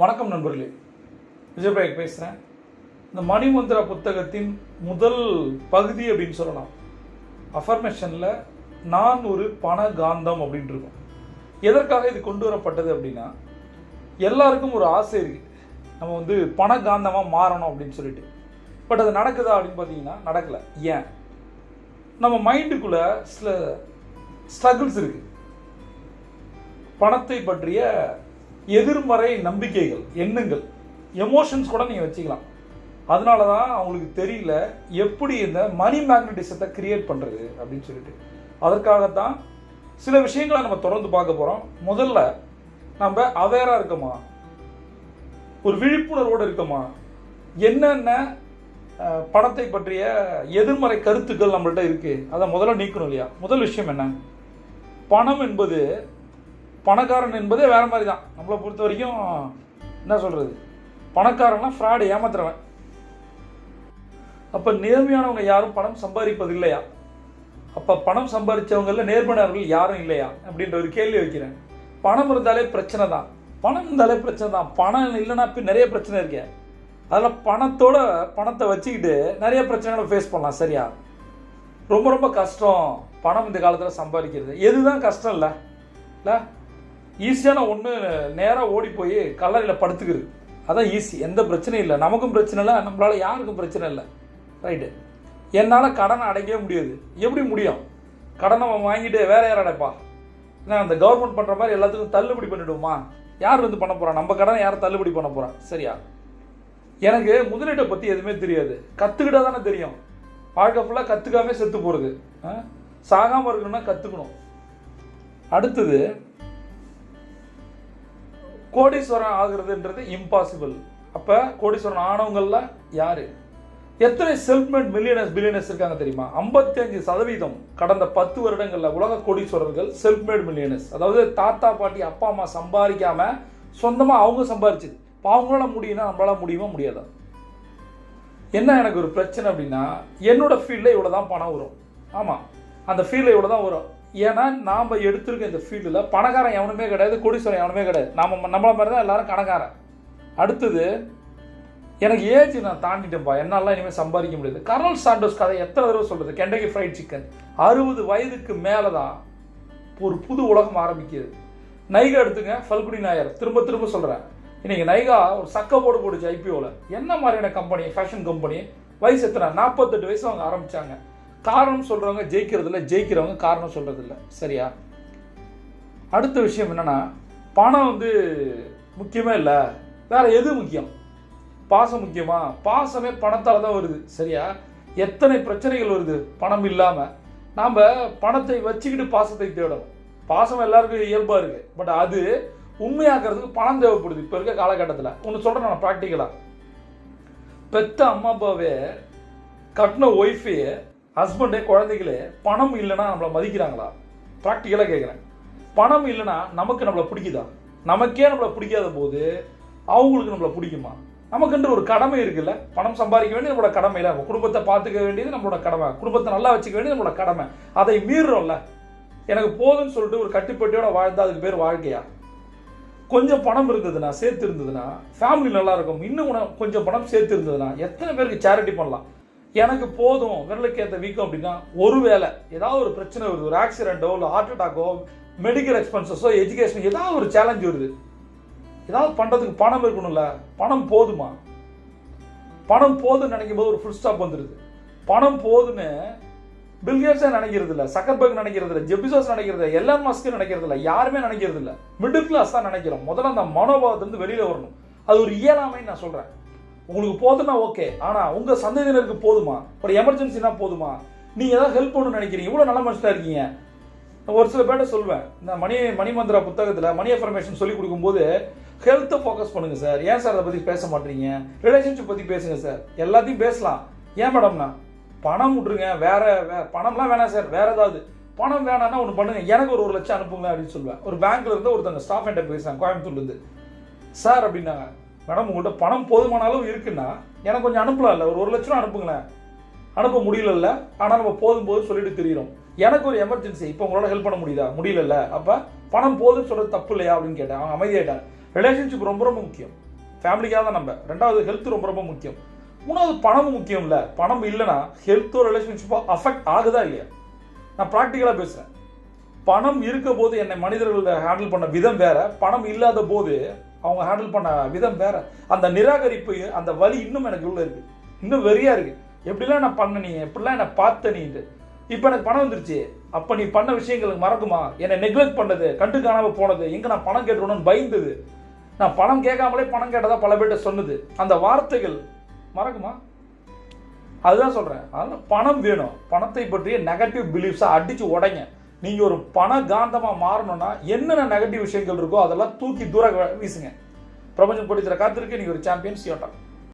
வணக்கம் நண்பர்களே. விஜயபாயக் பேசுகிறேன் இந்த மணிமந்திரா புத்தகத்தின் முதல் பகுதி அப்படின்னு சொல்லலாம். அஃபர்மேஷனில் நான் ஒரு பண காந்தம் அப்படின்ட்டு இருக்கும். எதற்காக இது கொண்டு வரப்பட்டது அப்படின்னா எல்லாருக்கும் ஒரு ஆசை இருக்குது நம்ம வந்து பண காந்தமாக மாறணும் அப்படின்னு சொல்லிட்டு. பட் அது நடக்குதா அப்படின்னு பார்த்தீங்கன்னா நடக்கலை. ஏன்? நம்ம மைண்டுக்குள்ளே சில ஸ்ட்ரகிள்ஸ் இருக்குது பணத்தை பற்றிய எதிர்மறை நம்பிக்கைகள் எண்ணங்கள் எமோஷன்ஸ் கூட நீங்கள் வச்சுக்கலாம். அதனால தான் அவங்களுக்கு தெரியல எப்படி இந்த மணி மேக்னட்டிசத்தை கிரியேட் பண்ணுறது அப்படின்னு சொல்லிட்டு. அதற்காகத்தான் சில விஷயங்களை நம்ம தொடர்ந்து பார்க்க போகிறோம் முதல்ல நம்ம அவேராக இருக்கோமா? ஒரு விழிப்புணர்வோடு இருக்கோமா? என்னென்ன பணத்தை பற்றிய எதிர்மறை கருத்துக்கள் நம்மள்கிட்ட இருக்குது அதை முதல்ல நீக்கணும் இல்லையா? முதல் விஷயம் என்ன? பணம் என்பது பணக்காரன் என்பதே வேற மாதிரி தான் நம்மளை பொறுத்த வரைக்கும் என்ன சொல்கிறது பணக்காரன்னா ஃப்ராடு ஏமாத்துறவன். அப்போ நேர்மையானவங்க யாரும் பணம் சம்பாதிப்பது இல்லையா? அப்போ பணம் சம்பாதிச்சவங்களில் நேர்மையானவர்கள் யாரும் இல்லையா? அப்படின்ற ஒரு கேள்வி வைக்கிறேன். பணம் இருந்தாலே பிரச்சனை தான். பணம் இருந்தாலே பிரச்சனை தான். பணம் இல்லைன்னா இப்போ நிறைய பிரச்சனை இருக்கே. அதில் பணத்தோட பணத்தை வச்சுக்கிட்டு நிறைய பிரச்சனைகளை ஃபேஸ் பண்ணலாம் சரியா? ரொம்ப ரொம்ப கஷ்டம் பணம் இந்த காலத்தில் சம்பாதிக்கிறது. எதுதான் கஷ்டம் இல்லை. இல்லை? ஈஸியான ஒன்று நேராக ஓடி போய் கல்லறையில் படுத்துக்கிறது அதான் ஈஸி எந்த பிரச்சனையும் இல்லை. நமக்கும் பிரச்சனை இல்லை. நம்மளால் யாருக்கும் பிரச்சனை இல்லை. ரைட்டு என்னால் கடனை அடைக்கவே முடியாது. எப்படி முடியும்? கடனை வாங்கிட்டு வேற யார் அடைப்பா என்ன அந்த கவர்மெண்ட் பண்ணுற மாதிரி எல்லாத்துக்கும் தள்ளுபடி பண்ணிவிடுவோமா யார் வந்து பண்ண போகிறா நம்ம கடனை யார் தள்ளுபடி பண்ண போகிறா சரியா? எனக்கு முதலீட்டை பற்றி எதுவுமே தெரியாது. கற்றுக்கிட்டா தானே தெரியும். வாழ்க்கை ஃபுல்லாக கற்றுக்காமே செத்து போகிறது சாகாமல் இருக்கணும்னா கற்றுக்கணும் அடுத்தது கோடீஸ்வரன் ஆகுறதுன்றது இம்பாசிபிள் அப்போ கோடீஸ்வரன் ஆனவங்களில் யார்? எத்தனை செல்ஃப் மேட் மில்லியனர்ஸ் பில்லியனர்ஸ் இருக்காங்க தெரியுமா? 55% சதவீதம் கடந்த பத்து வருடங்களில் உலக கோடீஸ்வரர்கள் செல்ஃப்மேட் மில்லியனர்ஸ் அதாவது தாத்தா பாட்டி அப்பா அம்மா சம்பாதிக்காமல் சொந்தமாக அவங்க சம்பாரிச்சது இப்போ அவங்களால முடியும்னா நம்மளால முடியுமா முடியாதா? என்ன எனக்கு ஒரு பிரச்சனை அப்படின்னா என்னோட ஃபீல்டில் இவ்வளோ தான் பணம் வரும். ஆமாம் அந்த ஃபீல்டில் இவ்வளோ தான் வரும். ஏன்னா நாம் எடுத்திருக்க இந்த ஃபீல்டில் பணக்காரன் எவனுமே கிடையாது கோடீஸ்வரன் எவனுமே கிடையாது. நாம் நம்மளை மாதிரி தான் எல்லாரும் கணக்காரன். அடுத்தது எனக்கு ஏஜ் நான் தாண்டிட்டேன்ப்பா என்னாலாம் இனிமேல் சம்பாதிக்க முடியாது. கர்னல் சாண்டோஸ் கதை எத்தனை தடவை சொல்கிறது கெண்டகி ஃப்ரைட் சிக்கன் அறுபது வயதுக்கு மேலே தான் ஒரு புது உலகம் ஆரம்பிக்குது. நைகா எடுத்துங்க ஃபல்குடி நாயர் திரும்ப திரும்ப சொல்கிறேன் இன்றைக்கி நைகா ஒரு சக்க போடு போடுச்சு ஐபிஓவில் என்ன மாதிரியான கம்பெனி ஃபேஷன் கம்பெனி வயசு எத்தனை? நாற்பத்தெட்டு வயசு அவங்க ஆரம்பித்தாங்க காரணம் சொல்கிறவங்க ஜெயிக்கிறதில்ல ஜெயிக்கிறவங்க காரணம் சொல்கிறதில்ல சரியா? அடுத்த விஷயம் என்னென்னா பணம் வந்து முக்கியமே இல்லை வேறு எது முக்கியம்? பாசம் முக்கியமா? பாசமே பணத்தால் தான் வருது சரியா? எத்தனை பிரச்சனைகள் வருது? பணம் இல்லாமல் நாம் பணத்தை வச்சுக்கிட்டு பாசத்தை தேடணும். பாசம் எல்லாருக்கும் இயல்பாக இருக்குது பட் அது உண்மையாக்குறதுக்கு பணம் தேவைப்படுது. இப்போ இருக்க காலகட்டத்தில். ஒன்று சொல்கிறேன் நான் ப்ராக்டிக்கலாக பெத்த அம்மா அப்பாவே கட்டின ஒய்ஃபே ஹஸ்பண்டே குழந்தைகளே பணம் இல்லைன்னா நம்மளை மதிக்கிறாங்களா? ப்ராக்டிக்கலாக கேட்குறேன் பணம் இல்லைன்னா நமக்கு நம்மளை பிடிக்குதா? நமக்கே நம்மளை பிடிக்காத போது அவங்களுக்கு நம்மளை பிடிக்குமா? நமக்குன்ற ஒரு கடமை இருக்குல்ல? பணம் சம்பாதிக்க வேண்டியது நம்மளோட கடமை இல்லை. குடும்பத்தை பார்த்துக்க வேண்டியது நம்மளோட கடமை. குடும்பத்தை நல்லா வச்சுக்க வேண்டியது நம்மளோட கடமை. அதை மீறுறோம்ல? எனக்கு போதும்னு சொல்லிட்டு ஒரு கட்டுப்பட்டியோட வாழ்ந்தா அதுக்கு பேர் வாழ்க்கையா? கொஞ்சம் பணம் இருந்ததுன்னா சேர்த்து இருந்ததுன்னா ஃபேமிலி நல்லா இருக்கும். இன்னும் கொஞ்சம் பணம் சேர்த்து இருந்ததுன்னா எத்தனை பேருக்கு சேரிட்டி பண்ணலாம்? எனக்கு போதும் விரலுக்கு ஏற்ற வீக்கம் அப்படின்னா ஒருவேளை ஏதாவது ஒரு பிரச்சனை வருது ஒரு ஆக்சிடென்ட்டோ இல்லை ஹார்ட் அட்டாக்கோ மெடிக்கல் எக்ஸ்பென்சஸோ எஜுகேஷன் ஏதாவது ஒரு சேலஞ்ச் வருது. ஏதாவது பண்ணுறதுக்கு பணம் இருக்கணும்ல பணம் போதுமா? பணம் போதுன்னு நினைக்கும் போது ஒரு ஃபுல் ஸ்டாப் வந்துடுது பணம் போதுன்னு பில்கேட்ஸே நினைக்கிறது இல்லை சக்கர்பர்க் நினைக்கிறது இல்லை ஜெபிசோஸ் நினைக்கிறது இல்லை எல்லா மாஸ்க்கு நினைக்கிறது இல்லை யாருமே நினைக்கிறது இல்லை மிடில் கிளாஸ் தான் நினைக்கிறோம். முதல்ல அந்த மனோபாவத்திலிருந்து வெளியில் வரணும். அது ஒரு இயலாமைன்னு நான் சொல்கிறேன் உங்களுக்கு போதுன்னா ஓகே ஆனால் உங்கள் சந்ததியினருக்கு போதுமா? ஒரு எமர்ஜென்சினா போதுமா? நீங்கள் ஏதாவது ஹெல்ப் பண்ணணும்னு நினைக்கிறீங்க. இவ்வளோ நல்ல மனுஷனாக இருக்கீங்க. நான் ஒரு சில பேர்ட்ட சொல்லுவேன் இந்த மணி மணிமந்திரா புத்தகத்தில் மணி அஃபர்மேஷன் சொல்லி கொடுக்கும்போது ஹெல்த்தை ஃபோக்கஸ் பண்ணுங்கள் சார் ஏன் சார் அதை பற்றி பேச மாட்டீங்க? ரிலேஷன்ஷிப் பற்றி பேசுங்க சார் எல்லாத்தையும் பேசலாம். ஏன் மேடம்னா பணம் விட்ருங்க வேற வே பணம்லாம் வேணாம் சார் வேற ஏதாவது. பணம் வேணாம்னா ஒன்று பண்ணுங்க. எனக்கு ஒரு ஒரு லட்சம் அனுப்புங்க அப்படின்னு சொல்லுவேன் ஒரு பேங்க்ல இருந்து ஒருத்தங்க ஸ்டாஃப் என்கிட்ட பேசுறாங்க கோயம்புத்தூர்லேருந்து சார் அப்படின்னாங்க. மேடம் உங்கள்கிட்ட பணம் போதுமான அளவு இருக்குன்னா எனக்கு கொஞ்சம் அனுப்பலாம் இல்லை. ஒரு ஒரு லட்சம் அனுப்புங்களேன். அனுப்ப முடியலல்ல. ஆனால் நம்ம போதும் போது சொல்லிட்டு தெரியும் எனக்கு ஒரு எமர்ஜென்சி இப்போ உங்களால் ஹெல்ப் பண்ண முடியுதா? முடியலல்ல. அப்போ பணம் போதும் சொல்கிறது தப்பு இல்லையா அப்படின்னு கேட்டேன். அவங்க அமைதியாயிட்டாங்க. ரிலேஷன்ஷிப் ரொம்ப ரொம்ப முக்கியம். ஃபேமிலிக்காக தான் நம்ம. ரெண்டாவது ஹெல்த் ரொம்ப ரொம்ப முக்கியம். மூணாவது பணமும் முக்கியம் இல்லை. பணம் இல்லைன்னா ஹெல்த்தோ ரிலேஷன்ஷிப்போ அஃபெக்ட் ஆகுதா இல்லையா? நான் ப்ராக்டிக்கலாக பேசுகிறேன் பணம் இருக்க போது என்னை மனிதர்கள் ஹேண்டில் பண்ண விதம் வேற. பணம் இல்லாத போது அவங்க ஹேண்டில் பண்ண விதம் வேற. அந்த நிராகரிப்பு அந்த வலி இன்னும் எனக்கு உள்ள இருக்கு. இன்னும் வெறியா இருக்கு. எப்படிலாம் நான் பண்ண நீ எப்படிலாம் என்னை பார்த்த நீட்டு இப்போ எனக்கு பணம் வந்துருச்சு. அப்போ நீ பண்ண விஷயங்களுக்கு மறக்குமா? என்னை நெக்லெக்ட் பண்ணது கண்டு காணாம போனது எங்கே நான் பணம் கேட்டுருணும்னு பயந்தது. நான் பணம் கேட்காமலே பணம் கேட்டதா பல பேர்கிட்ட சொன்னது. அந்த வார்த்தைகள் மறக்குமா? அதுதான் சொல்றேன். அதனால பணம் வேணும். பணத்தை பற்றிய நெகட்டிவ் பிலீஃப்ஸை அடிச்சு உடைங்க. நீங்கள் ஒரு பண காந்தமாக மாறணும்னா என்னென்ன நெகட்டிவ் விஷயங்கள் இருக்கோ அதெல்லாம் தூக்கி தூர வீசுங்க. பிரபஞ்சம் படிக்கிற காத்திருக்கு நீங்கள் ஒரு சாம்பியன் சியோட்டா